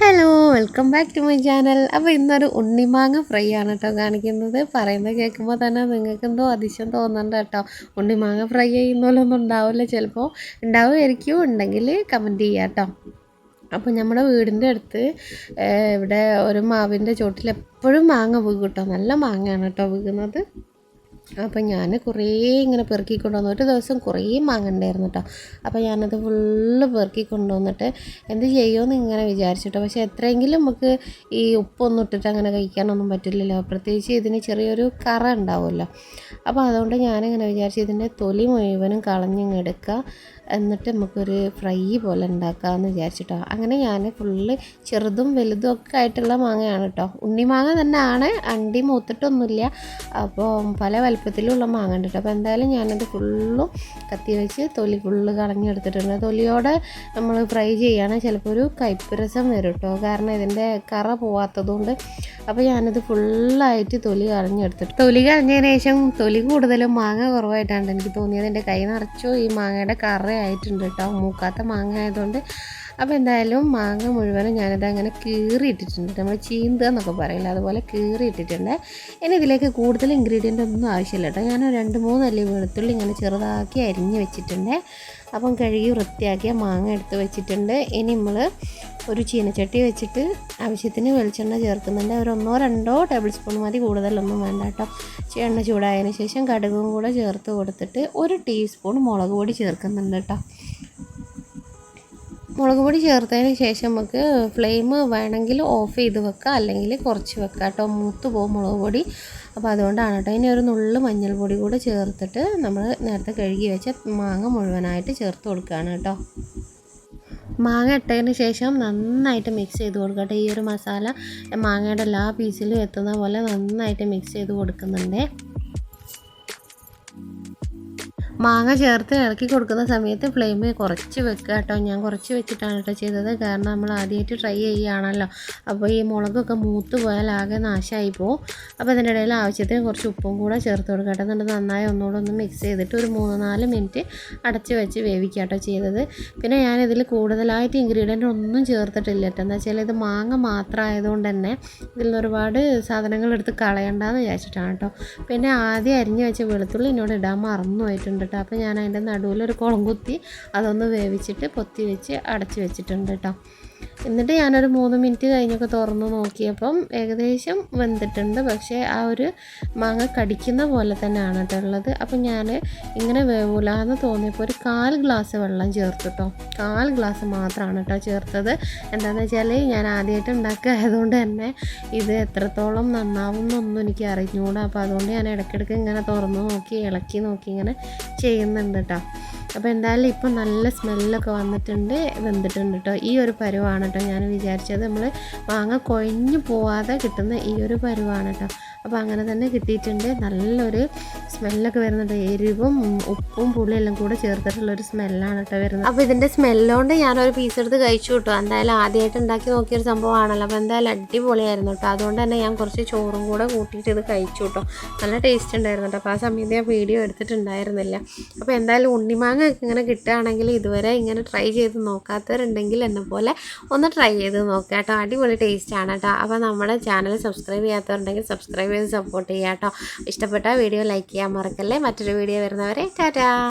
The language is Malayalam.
Hello welcome back to my channel അപ്പോൾ ഇന്നൊരു ഉണ്ണിമാങ്ങ ഫ്രൈ ആണ് കേട്ടോ കാണിക്കുന്നത്. പറയുന്നത് കേൾക്കുമ്പോൾ തന്നെ നിങ്ങൾക്ക് എന്തോ അതിശയം തോന്നുന്നുണ്ട് കേട്ടോ. ഉണ്ണിമാങ്ങ ഫ്രൈ ചെയ്യുന്ന പോലെ ഒന്നും ഉണ്ടാവില്ല. ചിലപ്പോൾ ഉണ്ടാവുമായിരിക്കും. ഉണ്ടെങ്കിൽ കമന്റ് ചെയ്യാം കേട്ടോ അപ്പോൾ നമ്മുടെ വീടിന്റെ അടുത്ത് ഇവിടെ ഒരു മാവിന്റെ ചോട്ടിൽ എപ്പോഴും മാങ്ങ വീകും കേട്ടോ നല്ല മാങ്ങയാണ് കേട്ടോ വീകുന്നത്. അപ്പം ഞാൻ കുറേ ഇങ്ങനെ പെറുക്കി കൊണ്ടുവന്നു. ഒരു ദിവസം കുറേ മാങ്ങ ഉണ്ടായിരുന്നു കേട്ടോ അപ്പോൾ ഞാനത് ഫുള്ള് പെറുക്കി കൊണ്ടുവന്നിട്ട് എന്ത് ചെയ്യുമെന്ന് ഇങ്ങനെ വിചാരിച്ചിട്ടോ പക്ഷേ എത്രയെങ്കിലും നമുക്ക് ഈ ഉപ്പൊന്നും ഇട്ടിട്ട് അങ്ങനെ കഴിക്കാനൊന്നും പറ്റില്ലല്ലോ. പ്രത്യേകിച്ച് ഇതിന് ചെറിയൊരു കറ ഉണ്ടാവുമല്ലോ. അപ്പോൾ അതുകൊണ്ട് ഞാനിങ്ങനെ വിചാരിച്ചു ഇതിന്റെ തൊലി മുഴുവനും കളഞ്ഞിങ്ങെടുക്കുക എന്നിട്ട് നമുക്കൊരു ഫ്രൈ പോലെ ഉണ്ടാക്കാമെന്ന് വിചാരിച്ചിട്ടോ. അങ്ങനെ ഞാൻ ഫുള്ള് ചെറുതും വലുതും ഒക്കെ ആയിട്ടുള്ള മാങ്ങയാണ് കേട്ടോ ഉണ്ണിമാങ്ങ തന്നെയാണ് അണ്ടി മൂത്തിട്ടൊന്നുമില്ല. അപ്പോൾ പല വലുപ്പത്തിലുള്ള മാങ്ങ ഉണ്ട് കേട്ടോ അപ്പോൾ എന്തായാലും ഞാനത് ഫുള്ളും കത്തി വെച്ച് തൊലി ഫുള്ള് കളഞ്ഞെടുത്തിട്ടുണ്ട് തൊലിയോടെ നമ്മൾ ഫ്രൈ ചെയ്യുകയാണെങ്കിൽ ചിലപ്പോൾ ഒരു കയ്പ്പ് രസം വരും കേട്ടോ കാരണം ഇതിന്റെ കറ പോവാത്തതുകൊണ്ട്. അപ്പോൾ ഞാനത് ഫുള്ളായിട്ട് തൊലി കളഞ്ഞെടുത്തിട്ട് തൊലി കളഞ്ഞതിന് ശേഷം തൊലി കൂടുതലും മാങ്ങ കുറവായിട്ടാണ് എനിക്ക് തോന്നിയത്. എന്റെ കൈ നിറച്ചു ഈ മാങ്ങയുടെ കറ ആയിട്ടുണ്ട് കേട്ടോ. മൂക്കാത്ത മാങ്ങ ആയതുകൊണ്ട്. അപ്പോൾ എന്തായാലും മാങ്ങ മുഴുവനും ഞാനത് അങ്ങനെ കീറിയിട്ടിട്ടുണ്ട്. നമ്മൾ ചീന്ത എന്നൊക്കെ പറയില്ല അതുപോലെ കീറിയിട്ടിട്ടുണ്ട്. ഇനി ഇതിലേക്ക് കൂടുതൽ ഇൻഗ്രീഡിയന്റ് ഒന്നും ആവശ്യമില്ല കേട്ടോ. ഞാൻ രണ്ട് മൂന്നല്ലി വെളുത്തുള്ളി ഇങ്ങനെ ചെറുതാക്കി അരിഞ്ഞ് വെച്ചിട്ടുണ്ട്. അപ്പം കഴുകി വൃത്തിയാക്കിയ മാങ്ങ എടുത്ത് വെച്ചിട്ടുണ്ട്. ഇനി നമ്മൾ ഒരു ചീനച്ചട്ടി വെച്ചിട്ട് ആവശ്യത്തിന് വെളിച്ചെണ്ണ ചേർക്കുന്നുണ്ട്. ഒരു ഒന്നോ രണ്ടോ ടേബിൾ സ്പൂൺ മതി കൂടുതലൊന്നും വേണ്ട കേട്ടോ. എണ്ണ ചൂടായതിന് ശേഷം കടുകും കൂടെ ചേർത്ത് കൊടുത്തിട്ട് ഒരു ടീസ്പൂൺ മുളക് പൊടി ചേർക്കുന്നുണ്ട് കേട്ടോ. മുളക് പൊടി ചേർത്തതിന് ശേഷം നമുക്ക് ഫ്ലെയിം വേണമെങ്കിൽ ഓഫ് ചെയ്ത് വെക്കാം അല്ലെങ്കിൽ കുറച്ച് വെക്കാം കേട്ടോ. മൂത്ത് പോകും മുളക് പൊടി. അപ്പോൾ അതുകൊണ്ടാണ് കേട്ടോ. ഇനി ഒരു നുള്ളു മഞ്ഞൾപ്പൊടി കൂടെ ചേർത്തിട്ട് നമ്മൾ നേരത്തെ കഴുകി വെച്ച മാങ്ങ മുഴുവനായിട്ട് ചേർത്ത് കൊടുക്കുകയാണ് കേട്ടോ. മാങ്ങ ഇട്ടതിന് ശേഷം നന്നായിട്ട് മിക്സ് ചെയ്ത് കൊടുക്കട്ടെ. ഈ ഒരു മസാല മാങ്ങയുടെ എല്ലാ പീസിലും എത്തുന്ന പോലെ നന്നായിട്ട് മിക്സ് ചെയ്ത് കൊടുക്കുന്നുണ്ട്. മാങ്ങ ചേർത്ത് ഇളക്കി കൊടുക്കുന്ന സമയത്ത് ഫ്ലെയിം കുറച്ച് വെക്കുക കേട്ടോ. ഞാൻ കുറച്ച് വെച്ചിട്ടാണ് കേട്ടോ ചെയ്തത്. കാരണം നമ്മൾ ആദ്യമായിട്ട് ട്രൈ ചെയ്യുകയാണല്ലോ. അപ്പോൾ ഈ മുളകൊക്കെ മൂത്ത് പോയാൽ ആകെ നാശമായി പോകും അപ്പോൾ അതിന്റെ ഇടയിൽ ആവശ്യത്തിന് കുറച്ച് ഉപ്പും കൂടെ ചേർത്ത് കൊടുക്കുക കേട്ടോ. എന്നിട്ട് നന്നായി ഒന്നുകൂടെ ഒന്ന് മിക്സ് ചെയ്തിട്ട് ഒരു മൂന്ന് നാല് മിനിറ്റ് അടച്ച് വെച്ച് വേവിക്കുക കേട്ടോ ചെയ്തത്. പിന്നെ ഞാനിതിൽ കൂടുതലായിട്ട് ഇൻഗ്രീഡിയന്റ് ഒന്നും ചേർത്തിട്ടില്ല കേട്ടോ. എന്താ വെച്ചാൽ ഇത് മാങ്ങ മാത്രമായതുകൊണ്ട് തന്നെ ഇതിൽ നിന്ന് ഒരുപാട് സാധനങ്ങൾ എടുത്ത് കളയണ്ടെന്ന് വിചാരിച്ചിട്ടാണ് കേട്ടോ. പിന്നെ ആദ്യം അരിഞ്ഞ് വെച്ച വെളുത്തുള്ളി എന്നോട് ഇടാൻ മറന്നു പോയിട്ടുണ്ട് കേട്ടോ. അപ്പോൾ ഞാൻ അതിന്റെ നടുവിലൊരു കുളം കുത്തി അതൊന്ന് വേവിച്ചിട്ട് പൊത്തി വെച്ച് അടച്ച് വെച്ചിട്ടുണ്ട് കേട്ടോ. എന്നിട്ട് ഞാനൊരു മൂന്ന് മിനിറ്റ് കഴിഞ്ഞൊക്കെ തുറന്ന് നോക്കിയപ്പം ഏകദേശം വെന്തിട്ടുണ്ട്. പക്ഷേ ആ ഒരു മാങ്ങ കടിക്കുന്ന പോലെ തന്നെയാണ് കേട്ടോ ഉള്ളത്. അപ്പം ഞാൻ ഇങ്ങനെ വേവൂലെന്ന് തോന്നിയപ്പോൾ ഒരു കാൽ ഗ്ലാസ് വെള്ളം ചേർത്തു കേട്ടോ. കാൽ ഗ്ലാസ് മാത്രമാണ് കേട്ടോ ചേർത്തത്. എന്താണെന്ന് വെച്ചാൽ ഞാൻ ആദ്യമായിട്ട് ഉണ്ടാക്കിയതുകൊണ്ട് തന്നെ ഇത് എത്രത്തോളം നന്നാവും എന്നൊന്നും എനിക്ക് അറിഞ്ഞുകൂടാ അപ്പോൾ അതുകൊണ്ട് ഞാൻ ഇടയ്ക്കിടയ്ക്ക് ഇങ്ങനെ തുറന്ന് നോക്കി ഇളക്കി നോക്കി ഇങ്ങനെ ചെയ്യുന്നുണ്ട് കേട്ടോ അപ്പോൾ എന്തായാലും ഇപ്പോൾ നല്ല സ്മെല്ലൊക്കെ വന്നിട്ടുണ്ട് വെന്തിട്ടുണ്ട് കേട്ടോ ഈ ഒരു പരുവാണ് കേട്ടോ ഞാൻ വിചാരിച്ചത്. നമ്മൾ മാങ്ങ കൊഴിഞ്ഞു പോവാതെ കിട്ടുന്ന ഈ ഒരു പരുവാണ് കേട്ടോ അപ്പോൾ അങ്ങനെ തന്നെ കിട്ടിയിട്ടുണ്ട്. നല്ലൊരു സ്മെല്ലൊക്കെ വരുന്നുണ്ട്. എരിവും ഉപ്പും പുളിയെല്ലാം കൂടെ ചേർത്തിട്ടുള്ള ഒരു സ്മെല്ലാണ് കേട്ടോ വരുന്നത്. അപ്പോൾ ഇതിന്റെ സ്മെല്ലുകൊണ്ട് ഞാനൊരു പീസ് എടുത്ത് കഴിച്ചു കേട്ടോ എന്തായാലും ആദ്യമായിട്ട് ഉണ്ടാക്കി നോക്കിയൊരു സംഭവമാണല്ലോ. അപ്പോൾ എന്തായാലും അടിപൊളിയായിരുന്നു കേട്ടോ അതുകൊണ്ട് തന്നെ ഞാൻ കുറച്ച് ചോറും കൂടെ കൂട്ടിയിട്ട് ഇത് കഴിച്ചു കേട്ടോ നല്ല ടേസ്റ്റ് ഉണ്ടായിരുന്നു കേട്ടോ അപ്പോൾ ആ സമയത്ത് ഞാൻ വീഡിയോ എടുത്തിട്ടുണ്ടായിരുന്നില്ല. അപ്പോൾ എന്തായാലും ഉണ്ണിമാങ്ങ മാങ്ങ ഇങ്ങനെ കിട്ടുകയാണെങ്കിൽ ഇതുവരെ ഇങ്ങനെ ട്രൈ ചെയ്ത് നോക്കാത്തവരുണ്ടെങ്കിൽ എന്നെ പോലെ ഒന്ന് ട്രൈ ചെയ്ത് നോക്കാം കേട്ടോ. അടിപൊളി ടേസ്റ്റാണ് കേട്ടോ അപ്പോൾ നമ്മുടെ ചാനൽ സബ്സ്ക്രൈബ് ചെയ്യാത്തവരുണ്ടെങ്കിൽ സബ്സ്ക്രൈബ് ചെയ്ത് സപ്പോർട്ട് ചെയ്യാം കേട്ടോ ഇഷ്ടപ്പെട്ട വീഡിയോ ലൈക്ക് ചെയ്യാൻ മറക്കല്ലേ. മറ്റൊരു വീഡിയോ വരുന്നവരെ ടാറ്റാ.